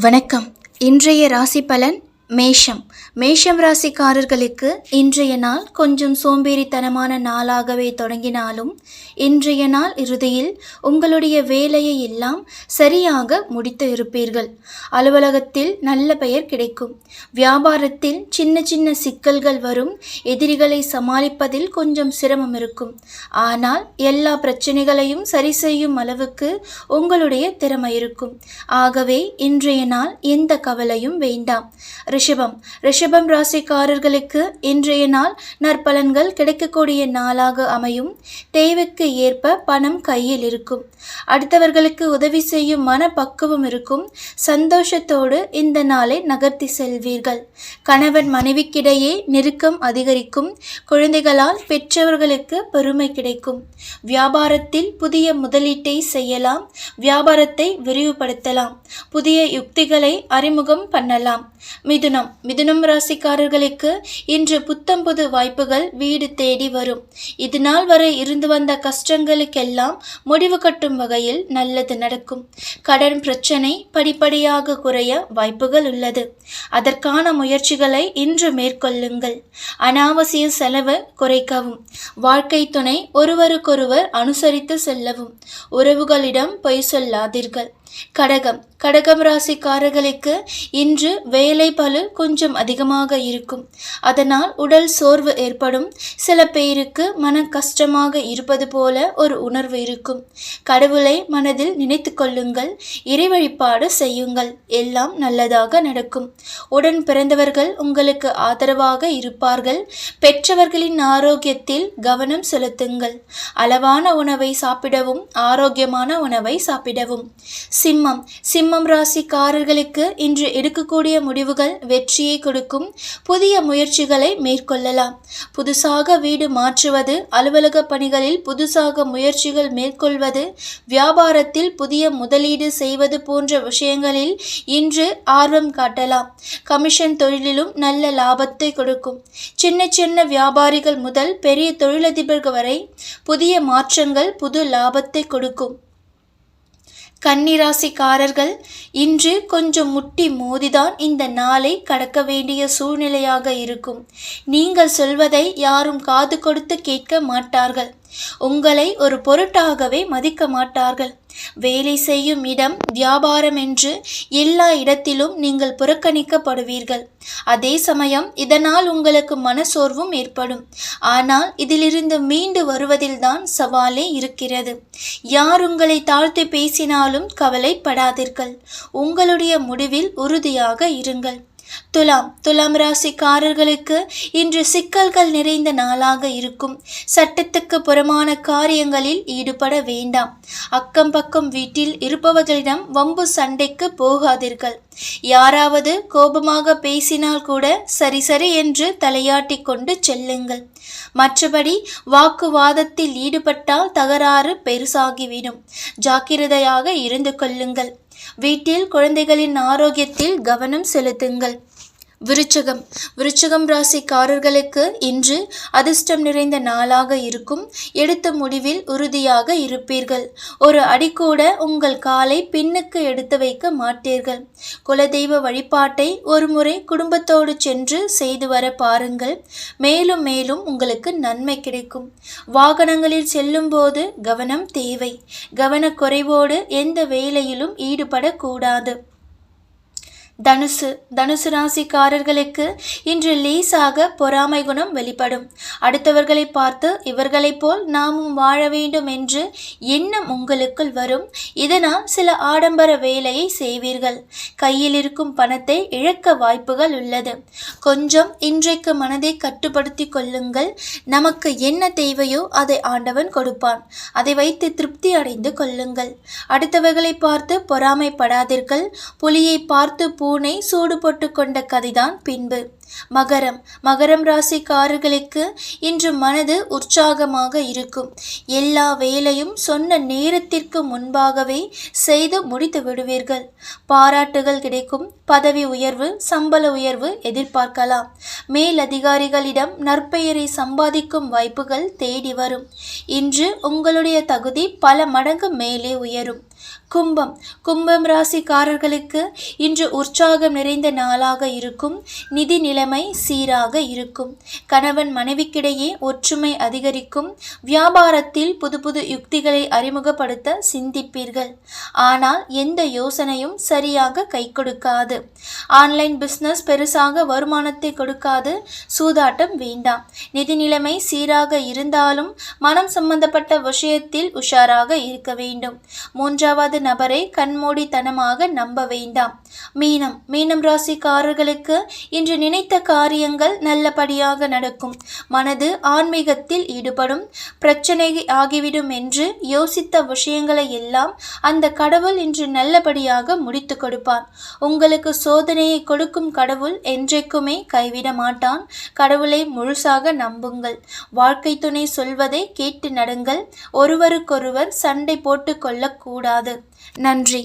வணக்கம். இன்றைய ராசி பலன் மேஷம். மேஷம் ராசிக்காரர்களுக்கு இன்றைய நாள் கொஞ்சம் சோம்பேறித்தனமான நாளாகவே தொடங்கினாலும் இன்றைய நாள் இறுதியில் உங்களுடைய வேலையை எல்லாம் சரியாக முடித்து இருப்பீர்கள். அலுவலகத்தில் நல்ல பெயர் கிடைக்கும். வியாபாரத்தில் சின்ன சின்ன சிக்கல்கள் வரும். எதிரிகளை சமாளிப்பதில் கொஞ்சம் சிரமம் இருக்கும். ஆனால் எல்லா பிரச்சனைகளையும் சரி செய்யும் அளவுக்கு உங்களுடைய திறமை இருக்கும். ஆகவே இன்றைய நாள் எந்த கவலையும் வேண்டாம். ரிஷபம். ரிஷபம் ராசிக்காரர்களுக்கு இன்றைய நாள் நற்பலன்கள் கிடைக்கக்கூடிய நாளாக அமையும். தேவைக்கு ஏற்ப பணம் கையில் இருக்கும். அடுத்தவர்களுக்கு உதவி செய்யும் மன பக்குவம் இருக்கும். சந்தோஷத்தோடு இந்த நாளை நகர்த்தி செல்வீர்கள். கணவன் மனைவிக்கிடையே நெருக்கம் அதிகரிக்கும். குழந்தைகளால் பெற்றவர்களுக்கு பெருமை கிடைக்கும். வியாபாரத்தில் புதிய முதலீட்டை செய்யலாம். வியாபாரத்தை விரிவுபடுத்தலாம். புதிய யுக்திகளை அறிமுகம் பண்ணலாம். மிதுனம். மிதுனம் ராசிக்காரர்களுக்கு இன்று புத்தம் புது வாய்ப்புகள் வீடு தேடி வரும். இது நாள் வரை இருந்து வந்த கஷ்டங்களுக்கெல்லாம் முடிவு கட்டும் வகையில் நல்லது நடக்கும். கடன் பிரச்சனை படிப்படியாக குறைய வாய்ப்புகள் உள்ளது. அதற்கான முயற்சிகளை இன்று மேற்கொள்ளுங்கள். அனாவசிய செலவு குறைக்கவும். வாழ்க்கை துணை ஒருவருக்கொருவர் அனுசரித்து செல்லவும். உறவுகளிடம் பொய் சொல்லாதீர்கள். கடகம். கடகம் ராசிக்காரர்களுக்கு இன்று வேலை பளு கொஞ்சம் அதிகமாக இருக்கும். அதனால் உடல் சோர்வு ஏற்படும். சில பேருக்கு மன கஷ்டமாக இருப்பது போல ஒரு உணர்வு இருக்கும். கடவுளை மனதில் நினைத்து கொள்ளுங்கள். இறை வழிபாடு செய்யுங்கள். எல்லாம் நல்லதாக நடக்கும். உடன் பிறந்தவர்கள் உங்களுக்கு ஆதரவாக இருப்பார்கள். பெற்றவர்களின் ஆரோக்கியத்தில் கவனம் செலுத்துங்கள். அளவான உணவை சாப்பிடவும் ஆரோக்கியமான உணவை சாப்பிடவும். சிம்மம். சிம்மம் ராசிக்காரர்களுக்கு இன்று எடுக்கக்கூடிய முடிவுகள் வெற்றியை கொடுக்கும். புதிய முயற்சிகளை மேற்கொள்ளலாம். புதுசாக வீடு மாற்றுவது அலுவலக பணிகளில் புதுசாக முயற்சிகள் மேற்கொள்வது வியாபாரத்தில் புதிய முதலீடு செய்வது போன்ற விஷயங்களில் இன்று ஆர்வம் காட்டலாம். கமிஷன் தொழிலிலும் நல்ல லாபத்தை கொடுக்கும். சின்ன சின்ன வியாபாரிகள் முதல் பெரிய தொழிலதிபர்கள் வரை புதிய மாற்றங்கள் புது லாபத்தை கொடுக்கும். கன்னிராசிக்காரர்கள் இன்று கொஞ்சம் முட்டி மோதிதான் இந்த நாளை கடக்க வேண்டிய சூழ்நிலையாக இருக்கும். நீங்கள் சொல்வதை யாரும் காது கொடுத்து கேட்க மாட்டார்கள். உங்களை ஒரு பொருட்டாகவே மதிக்க மாட்டார்கள். வேலை செய்யும் இடம் வியாபாரம் என்று எல்லா இடத்திலும் நீங்கள் புறக்கணிக்கப்படுவீர்கள். அதே சமயம் இதனால் உங்களுக்கு மனசோர்வும் ஏற்படும். ஆனால் இதிலிருந்து மீண்டு வருவதில்தான் சவாலே இருக்கிறது. யார் உங்களை தாழ்த்து பேசினாலும் கவலைப்படாதீர்கள். உங்களுடைய முடிவில் உறுதியாக இருங்கள். துலாம் துலாம் ராசிக்காரர்களுக்கு இன்று சிக்கல்கள் நிறைந்த நாளாக இருக்கும். சட்டத்துக்கு புறமான காரியங்களில் ஈடுபட வேண்டாம். அக்கம் பக்கம் வீட்டில் இருப்பவர்களிடம் வம்பு சண்டைக்கு போகாதீர்கள். யாராவது கோபமாக பேசினால் கூட சரி சரி என்று தலையாட்டி கொண்டு செல்லுங்கள். மற்றபடி வாக்குவாதத்தில் ஈடுபட்டால் தகராறு பெருசாகிவிடும். ஜாக்கிரதையாக இருந்து கொள்ளுங்கள். வீட்டில் குழந்தைகளின் ஆரோக்கியத்தில் கவனம் செலுத்துங்கள். விருச்சகம். விருச்சகம் ராசிக்காரர்களுக்கு இன்று அதிர்ஷ்டம் நிறைந்த நாளாக இருக்கும். எடுத்த முடிவில் உறுதியாக இருப்பீர்கள். ஒரு அடி கூட உங்கள் காலை பின்னுக்கு எடுத்து வைக்க மாட்டீர்கள். குலதெய்வ வழிபாட்டை ஒரு முறை குடும்பத்தோடு சென்று செய்து வர பாருங்கள். மேலும் மேலும் உங்களுக்கு நன்மை கிடைக்கும். வாகனங்களில் செல்லும்போது கவனம் தேவை. கவனக்குறைவோடு எந்த வேலையிலும் ஈடுபடக்கூடாது. தனுசு தனுசு ராசிக்காரர்களுக்கு இன்று லேசாக பொறாமை குணம் வெளிப்படும். அடுத்தவர்களை பார்த்து இவர்களைப் போல் நாமும் வாழ வேண்டும் என்று எண்ணம் உங்களுக்குள் வரும். இதனால் சில ஆடம்பர வேலையை செய்வீர்கள். கையில் இருக்கும் பணத்தை இழக்க வாய்ப்புகள் உள்ளது. கொஞ்சம் இன்றைக்கு மனதை கட்டுப்படுத்தி கொள்ளுங்கள். நமக்கு என்ன தேவையோ அதை ஆண்டவன் கொடுப்பான். அதை வைத்து திருப்தி அடைந்து கொள்ளுங்கள். அடுத்தவர்களை பார்த்து பொறாமைப்படாதீர்கள். புலியை பார்த்து பூனை சூடு போட்டு கொண்ட கதைதான் பின்பு. மகரம். மகரம் ராசிக்காரர்களுக்கு இன்று மனது உற்சாகமாக இருக்கும். எல்லா வேலையும் சொன்ன நேரத்திற்கு முன்பாகவே செய்து முடித்து விடுவீர்கள். பாராட்டுகள் கிடைக்கும். பதவி உயர்வு சம்பள உயர்வு எதிர்பார்க்கலாம். மேலதிகாரிகளிடம் நற்பெயரை சம்பாதிக்கும் வாய்ப்புகள் தேடி வரும். இன்று உங்களுடைய தகுதி பல மடங்கு மேலே உயரும். கும்பம். கும்பம் ராசிக்காரர்களுக்கு இன்று உற்சாகம் நிறைந்த நாளாக இருக்கும். நிதி நிலைமை சீராக இருக்கும். கணவன் மனைவிக்கிடையே ஒற்றுமை அதிகரிக்கும். வியாபாரத்தில் புது புது யுக்திகளை அறிமுகப்படுத்த சிந்திப்பீர்கள். ஆனால் எந்த யோசனையும் சரியாக கை கொடுக்காது. ஆன்லைன் பிஸ்னஸ் பெருசாக வருமானத்தை கொடுக்காது. சூதாட்டம் வேண்டாம். நிதி நிலைமை சீராக இருந்தாலும் மனம் சம்பந்தப்பட்ட விஷயத்தில் உஷாராக இருக்க வேண்டும். மூன்றாவது நபரை கண்மூடித்தனமாக நம்ப வேண்டாம். மீனம். மீனம் ராசிக்காரர்களுக்கு இன்று நினைத்த காரியங்கள் நல்லபடியாக நடக்கும். மனது ஆன்மீகத்தில் ஈடுபடும். பிரச்சனை ஆகிவிடும் என்று யோசித்த விஷயங்களை எல்லாம் அந்த கடவுள் இன்று நல்லபடியாக முடித்து கொடுப்பான் உங்களுக்கு சோதனையை கொடுக்கும் கடவுள் என்றைக்குமே கைவிட மாட்டான். கடவுளை முழுசாக நம்புங்கள். வாழ்க்கை துணை சொல்வதை கேட்டு நடங்கள். ஒருவருக்கொருவர் சண்டை போட்டு கொள்ளக்கூடாது நன்றி.